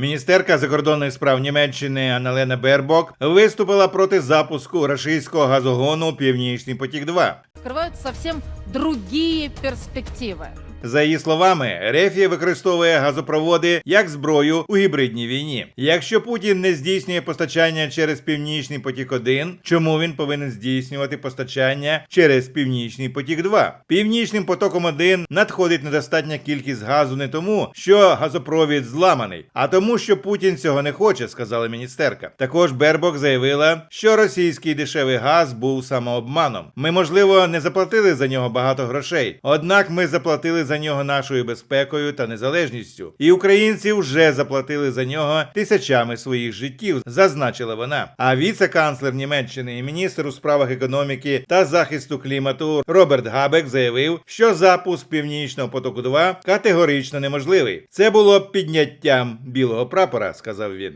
Міністерка закордонних справ Німеччини Аналена Бербок виступила проти запуску рашистського газогону Північний потік 2 открывают зовсім інші перспективы. За її словами, Рефія використовує газопроводи як зброю у гібридній війні. Якщо Путін не здійснює постачання через Північний потік 1 чому він повинен здійснювати постачання через Північний потік 2 Північним потоком 1 надходить недостатня кількість газу не тому, що газопровід зламаний, а тому, що Путін цього не хоче, сказала міністерка. Також Бербок заявила, що російський дешевий газ був самообманом. Ми, можливо, не заплатили за нього багато грошей, однак ми заплатили за нього нашою безпекою та незалежністю. І українці вже заплатили за нього тисячами своїх життів, зазначила вона. А віце-канцлер Німеччини і міністр у справах економіки та захисту клімату Роберт Габек заявив, що запуск північного потоку 2 категорично неможливий. Це було підняттям білого прапора, сказав він.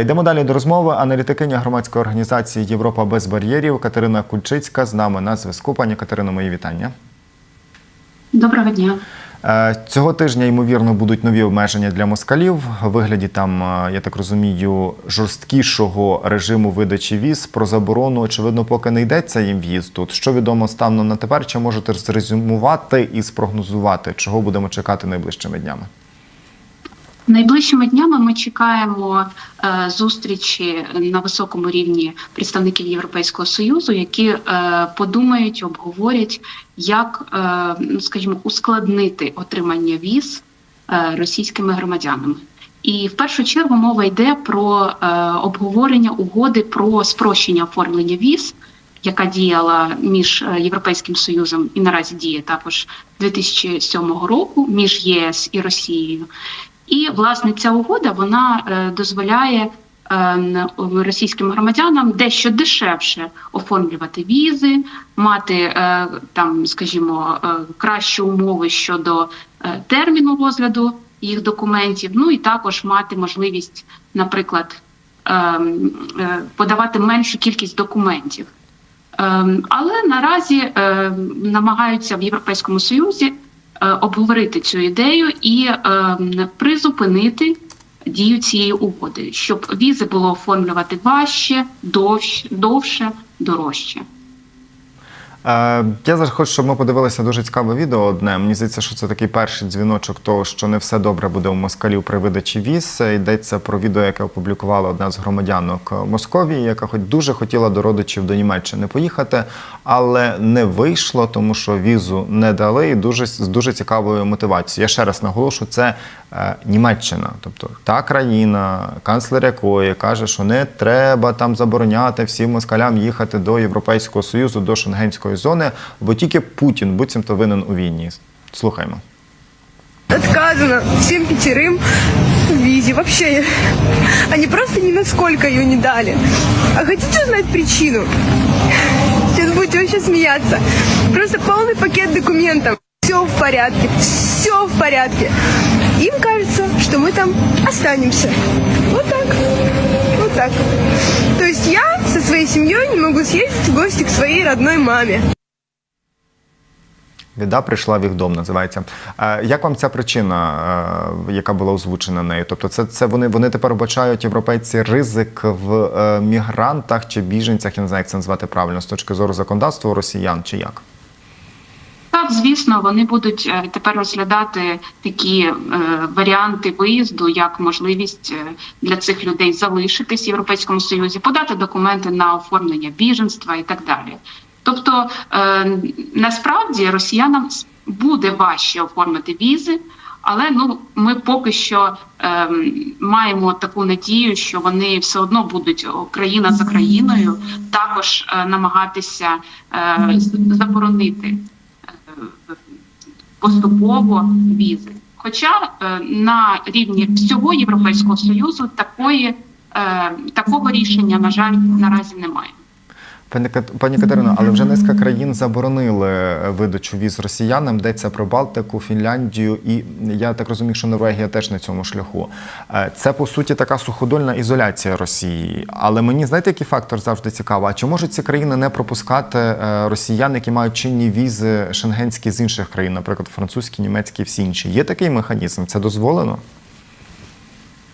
Йдемо далі до розмови. Аналітикиня громадської організації Європа без бар'єрів Катерина Кульчицька з нами на зв'язку. Пані Катерино, мої вітання. Доброго дня. Е, Цього тижня, ймовірно, будуть нові обмеження для москалів в вигляді там, е, я так розумію, жорсткішого режиму видачі віз. Про заборону, очевидно, поки не йдеться їм в'їзд тут. Що відомо станом на тепер? Чи можете зрезюмувати і спрогнозувати, чого будемо чекати найближчими днями? Найближчими днями ми чекаємо е, зустрічі на високому рівні представників Європейського союзу, які е, подумають, обговорять, як, е, ну, скажімо, ускладнити отримання віз е, російськими громадянами. І в першу чергу мова йде про е, обговорення угоди про спрощення оформлення віз, яка діяла між е, Європейським Союзом і наразі діє також 2007 року між ЄС і Росією. І власне ця угода вона е, дозволяє е, російським громадянам дещо дешевше оформлювати візи, мати е, там, скажімо, е, кращі умови щодо терміну розгляду їх документів. Ну і також мати можливість, наприклад, е, е, подавати меншу кількість документів. Ем, Але наразі намагаються в Європейському Союзі обговорити цю ідею і ем, призупинити дію цієї угоди, щоб візи було оформлювати важче, довше, дорожче. Е, Я зараз хочу, щоб ми подивилися дуже цікаве відео одне. Мені здається, що це такий перший дзвіночок того, що не все добре буде у москалів при видачі віз. Е, Йдеться про відео, яке опублікувала одна з громадянок Московії, яка хоч дуже хотіла до родичів до Німеччини поїхати, але не вийшло, тому що візу не дали і дуже з дуже цікавою мотивацією. Я ще раз наголошу, це е, Німеччина, тобто та країна, канцлер якої каже, що не треба там забороняти всім москалям їхати до Європейського Союзу, до Шенгенської зони, бо тільки Путін буцімто винен у війні. Слухаймо. отказано всем пятерым в визе. Вообще, они просто ни насколько ее не дали. А хотите узнать причину? Сейчас будете вообще смеяться. Просто полный пакет документов. Все в порядке, все в порядке. Им кажется, что мы там останемся. Вот так. Вот так. То есть я со своей семьей не могу съездить в гости к своей родной маме. Біда прийшла в їх дом, називається. Як вам ця причина, е, яка була озвучена нею? Тобто, це, це вони, вони тепер бачають європейці ризик в е, мігрантах чи біженцях, я не знаю, як це назвати правильно, з точки зору законодавства росіян, чи як? Так, звісно, вони будуть е, тепер розглядати такі е, варіанти виїзду, як можливість е, для цих людей залишитись в Європейському Союзі, подати документи на оформлення біженства і так далі. Тобто е, насправді росіянам буде важче оформити візи, але ну ми поки що е, маємо таку надію, що вони все одно будуть країна за країною також е, намагатися е, заборонити поступово візи. Хоча е, на рівні всього Європейського союзу такої е, такого рішення, на жаль, наразі немає. Пані, Катерино, але вже низка країн заборонили е, видачу віз росіянам. Йдеться про Балтику, Фінляндію і я так розумію, що Норвегія теж на цьому шляху. Е, Це по суті така суходольна ізоляція Росії. Але мені знаєте, який фактор завжди цікавий? А чи можуть ці країни не пропускати е, росіян, які мають чинні візи шенгенські з інших країн, наприклад, французькі, німецькі, всі інші? Є такий механізм? Це дозволено?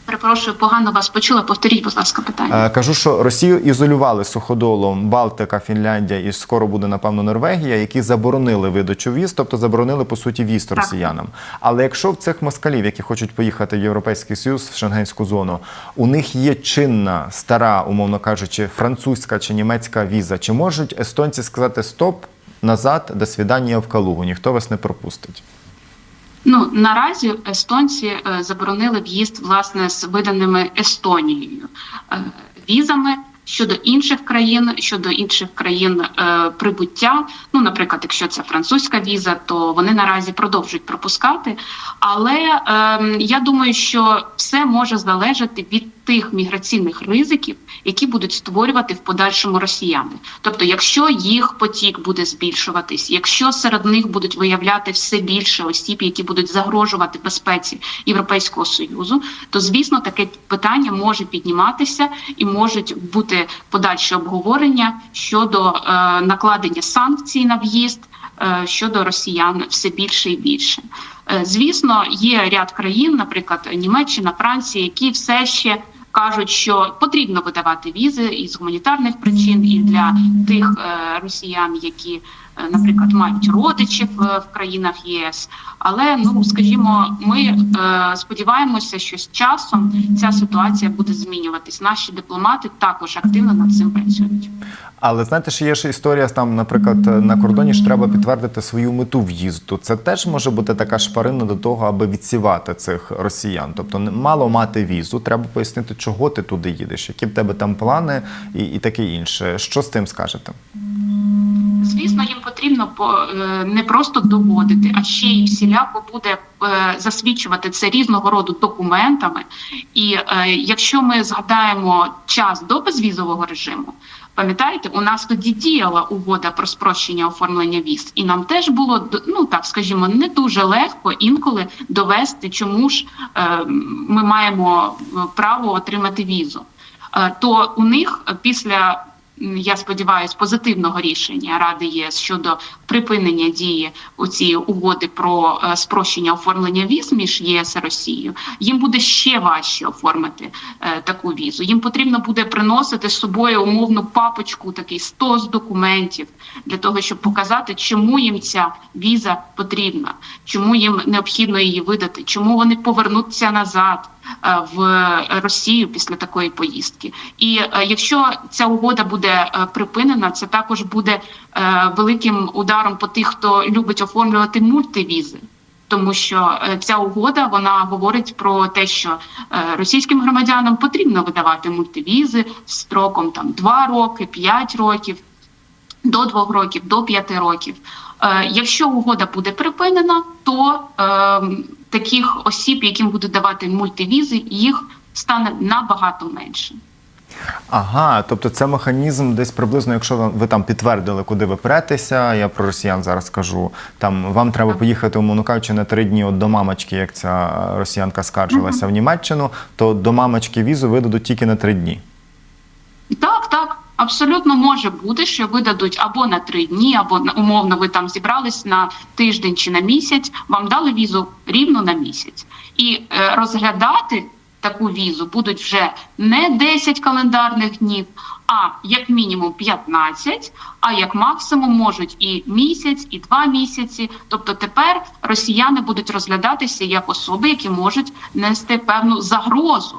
Перепрошую, погано вас почула. Повторіть, будь ласка, питання. Е, Кажу, що Росію ізолювали суходолом Балтика, Фінляндія і скоро буде напевно Норвегія, які заборонили видачу віз, тобто заборонили по суті віз росіянам. Але якщо в цих москалів, які хочуть поїхати в Європейський Союз в Шенгенську зону, у них є чинна стара, умовно кажучи, французька чи німецька віза, чи можуть естонці сказати стоп назад, до свідання в Калугу, ніхто вас не пропустить. Ну наразі естонці е, заборонили в'їзд власне з виданими Естонією е, візами. Щодо інших країн, щодо інших країн е, прибуття, ну наприклад, якщо це французька віза, то вони наразі продовжують пропускати. Але е, я думаю, що все може залежати від тих міграційних ризиків, які будуть створювати в подальшому росіяни. Тобто, якщо їх потік буде збільшуватись, якщо серед них будуть виявляти все більше осіб, які будуть загрожувати безпеці Європейського союзу, то звісно таке питання може підніматися і можуть бути подальші обговорення щодо е, накладення санкцій на в'їзд. е, Щодо росіян все більше і більше, Е, звісно, є ряд країн, наприклад, Німеччина, Франція, які все ще кажуть, що потрібно видавати візи із гуманітарних причин і для тих е, росіян, які, наприклад, мають родичів е, в країнах ЄС. Але ну скажімо, ми е, сподіваємося, що з часом ця ситуація буде змінюватись. Наші дипломати також активно над цим працюють. Але знаєте, що є ще історія там, наприклад, на кордоні ж треба підтвердити свою мету в'їзду. Це теж може бути така шпарина до того, аби відсівати цих росіян. Тобто, мало мати візу, треба пояснити, чого ти туди їдеш, які в тебе там плани і, і таке інше. Що з тим скажете? Звісно, їм потрібно по е, не просто доводити, а ще й всіляко буде е, засвідчувати це різного роду документами. І е, якщо ми згадаємо час до безвізового режиму, пам'ятаєте, у нас тоді діяла угода про спрощення оформлення віз, і нам теж було ну так, скажімо, не дуже легко інколи довести, чому ж е, ми маємо право отримати візу. Е, То у них після я сподіваюся, позитивного рішення Ради ЄС щодо припинення дії у цієї угоди про е, спрощення оформлення віз між ЄС і Росією. Їм буде ще важче оформити е, таку візу. Їм потрібно буде приносити з собою умовну папочку, такий стос документів для того, щоб показати, чому їм ця віза потрібна, чому їм необхідно її видати, чому вони повернуться назад в Росію після такої поїздки. І е, якщо ця угода буде е, припинена, це також буде е, великим ударом по тих, хто любить оформлювати мультивізи. Тому що е, ця угода вона говорить про те, що е, російським громадянам потрібно видавати мультивізи строком там 2 роки, 5 років, до 2 років, до 5 років. Е, Якщо угода буде припинена, то е, таких осіб, яким будуть давати мультивізи, їх стане набагато менше. Ага, тобто це механізм десь приблизно, якщо ви, там підтвердили, куди ви претеся, я про росіян зараз кажу. Там вам треба поїхати, умовно кажучи, на три дні от до мамочки, як ця росіянка скаржилася в Німеччину, то до мамочки візу видадуть тільки на три дні. Так, так. Абсолютно може бути, що видадуть або на три дні, або умовно ви там зібрались на тиждень чи на місяць. Вам дали візу рівно на місяць, і е, розглядати таку візу будуть вже не 10 календарних днів, а як мінімум 15, а як максимум можуть і місяць, і два місяці. Тобто тепер росіяни будуть розглядатися як особи, які можуть нести певну загрозу.